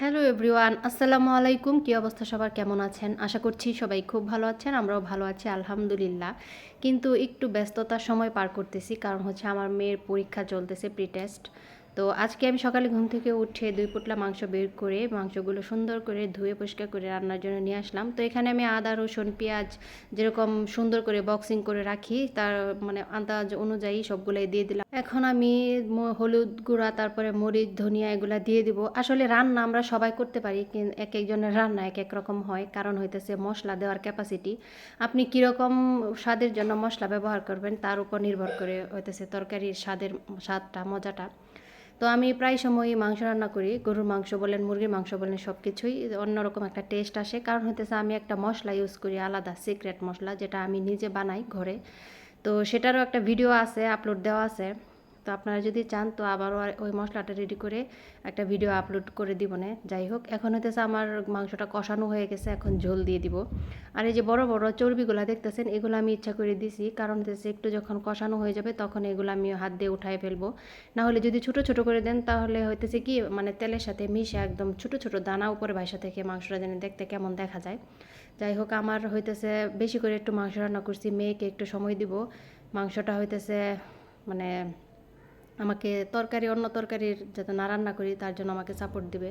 Hello everyone, আসসালামু আলাইকুম। কী অবস্থা সবার? কেমন আছেন? আশা করছি সবাই খুব ভালো আছেন, আমরাও ভালো আছি, আলহামদুলিল্লাহ। কিন্তু একটু ব্যস্ততার সময় পার করতেছি, কারণ হচ্ছে আমার মেয়ের পরীক্ষা চলতেছে প্রি টেস্ট তো আজকে আমি সকালে ঘুম থেকে উঠে দুই পুটলা মাংস বের করে মাংসগুলো সুন্দর করে ধুয়ে পরিষ্কার করে রান্নার জন্য নিয়ে আসলাম। তো এখানে আমি আদা, রসুন, পেঁয়াজ যেরকম সুন্দর করে বক্সিং করে রাখি, তার মানে আন্দাজ অনুযায়ী সবগুলোই দিয়ে দিলাম। এখন আমি হলুদ গুঁড়া, তারপরে মরিচ, ধনিয়া এগুলা দিয়ে দিব। আসলে রান্না আমরা সবাই করতে পারি এক একজনের রান্না এক এক রকম হয়, কারণ হইতেছে মশলা দেওয়ার ক্যাপাসিটি আপনি কীরকম স্বাদের জন্য মশলা ব্যবহার করবেন, তার উপর নির্ভর করে হইতেছে তরকারির স্বাদের, স্বাদটা, মজাটা। তো আমি প্রায় সময়ই মাংস রান্না করি, গরুর মাংস বলেন, মুরগির মাংস বলেন সব কিছুই অন্যরকম একটা টেস্ট আসে। কারণ হইতেছে আমি একটা মশলা ইউজ করি, আলাদা সিক্রেট মশলা, যেটা আমি নিজে বানাই ঘরে। তো সেটারও একটা ভিডিও আছে আপলোড দেওয়া আছে। তো আপনারা যদি চান, তো আবারও ওই মশলাটা রেডি করে একটা ভিডিও আপলোড করে দিব না যাই হোক, এখন হইতেছে আমার মাংসটা কষানো হয়ে গেছে, এখন ঝোল দিয়ে দিব। আর এই যে বড় বড় চর্বিগুলো দেখতেছেন, এগুলো আমি ইচ্ছা করে দিছি। কারণ হচ্ছে একটু যখন কষানো হয়ে যাবে, তখন এগুলো আমি হাত দিয়ে উঠায় ফেলব। না হলে যদি ছোট ছোট করে দেন, তাহলে হইতেছে কি মানে তেলের সাথে মিশে একদম ছোট ছোট দানা উপরে ভাইসা থেকে মাংসটা যেন দেখতে কেমন দেখা যায়। যাই হোক, আমার হইতেছে বেশি করে একটু মাংস রান্না করছি, মেয়েকে একটু সময় দিব। মাংসটা হইতেছে মানে আমাকে তরকারি, অন্য তরকারির যাতে না রান্না করি, তার জন্য আমাকে সাপোর্ট দিবে।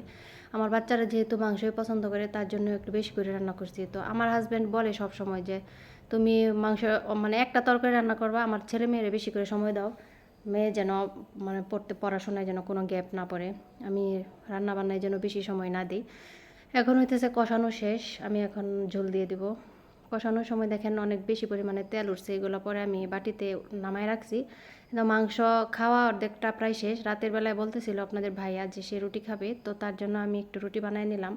আমার বাচ্চারা যেহেতু মাংসই পছন্দ করে, তার জন্য একটু বেশি করে রান্না করছি। তো আমার হাজব্যান্ড বলে সব সময় যে, তুমি মাংস মানে একটা তরকারি রান্না করবা, আমার ছেলে মেয়েরে বেশি করে সময় দাও। মেয়ে যেন মানে পড়তে, পড়াশোনায় যেন কোনো গ্যাপ না পড়ে। আমি রান্না বান্নায় যেন বেশি সময় না দিই। এখন হইতেছে কষানো শেষ, আমি এখন ঝোল দিয়ে দিব। কষানোর সময় দেখেন অনেক বেশি পরিমাণে তেল উঠছে, এগুলো পরে আমি বাটিতে নামায় রাখছি। কিন্তু মাংস খাওয়া অর্ধেকটা প্রায় শেষ। রাতের বেলায় বলতেছিল আপনাদের ভাইয়া যে সে রুটি খাবে, তো তার জন্য আমি একটু রুটি বানায় নিলাম।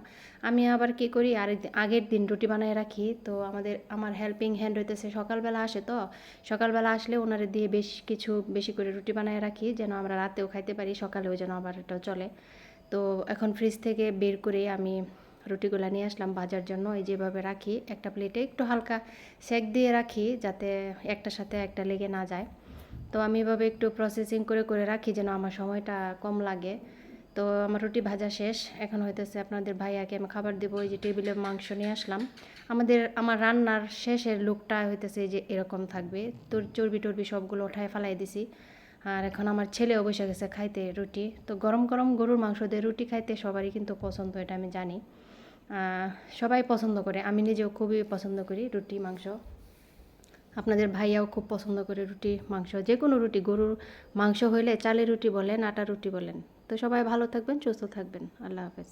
আমি আবার কি করি, আর আগের দিন রুটি বানায় রাখি। তো আমাদের, আমার হেল্পিং হ্যান্ড হইতেছে সকালবেলা আসে তো। সকালবেলা আসলে ওনারে দিয়ে বেশ কিছু, বেশি করে রুটি বানায় রাখি, যেন আমরা রাতেও খাইতে পারি, সকালেও যেন আবার এটা চলে। তো এখন ফ্রিজ থেকে বের করে আমি রুটিগুলো নিয়ে আসলাম ভাজার জন্য, এই যেভাবে রাখি, একটা প্লেটে একটু হালকা সেক দিয়ে রাখি যাতে একটার সাথে একটা লেগে না যায়। তো আমি এভাবে একটু প্রসেসিং করে করে রাখি যেন আমার সময়টা কম লাগে। তো আমার রুটি ভাজা শেষ, এখন হইতেছে আপনাদের ভাইয়াকে আমি খাবার দেবো, এই যে টেবিলে মাংস নিয়ে আসলাম। আমাদের, আমার রান্নার শেষের লুকটা হইতেছে যে এরকম থাকবে, তোর চর্বি টর্বি সবগুলো ওঠায় ফালাই দিছি। আর এখন আমার ছেলেও বসে গেছে খাইতে রুটি, তো গরম গরম গরুর মাংস দিয়ে রুটি খাইতে সবারই কিন্তু পছন্দ, এটা আমি জানি। সবাই পছন্দ করে, আমি নিজেও খুবই পছন্দ করি রুটি, মাংস। আপনাদের ভাইয়াও খুব পছন্দ করে রুটি, মাংস যে কোনো রুটি, গরুর মাংস হইলে চালের রুটি বলেন আটা রুটি বলেন। তো সবাই ভালো থাকবেন, সুস্থ থাকবেন। আল্লাহ হাফেজ।